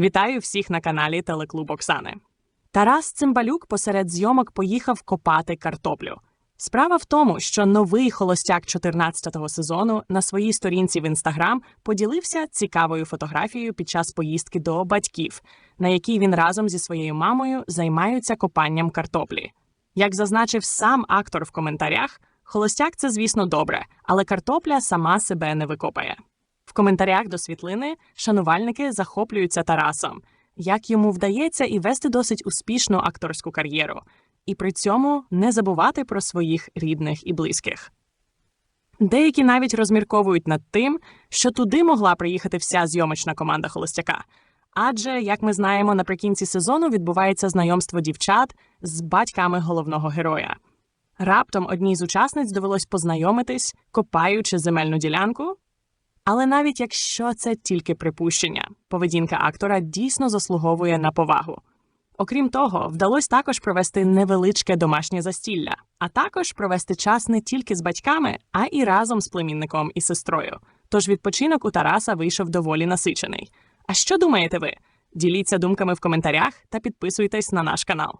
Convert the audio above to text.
Вітаю всіх на каналі Телеклуб Оксани. Тарас Цимбалюк посеред зйомок поїхав копати картоплю. Справа в тому, що новий холостяк 14-го сезону на своїй сторінці в інстаграм поділився цікавою фотографією під час поїздки до батьків, на якій він разом зі своєю мамою займаються копанням картоплі. Як зазначив сам актор в коментарях, холостяк це, звісно, добре, але картопля сама себе не викопає. В коментарях до світлини шанувальники захоплюються Тарасом, як йому вдається і вести досить успішну акторську кар'єру, і при цьому не забувати про своїх рідних і близьких. Деякі навіть розмірковують над тим, що туди могла приїхати вся зйомочна команда Холостяка. Адже, як ми знаємо, наприкінці сезону відбувається знайомство дівчат з батьками головного героя. Раптом одній з учасниць довелось познайомитись, копаючи земельну ділянку. Але навіть якщо це тільки припущення, поведінка актора дійсно заслуговує на повагу. Окрім того, вдалося також провести невеличке домашнє застілля, а також провести час не тільки з батьками, а і разом з племінником і сестрою. Тож відпочинок у Тараса вийшов доволі насичений. А що думаєте ви? Діліться думками в коментарях та підписуйтесь на наш канал.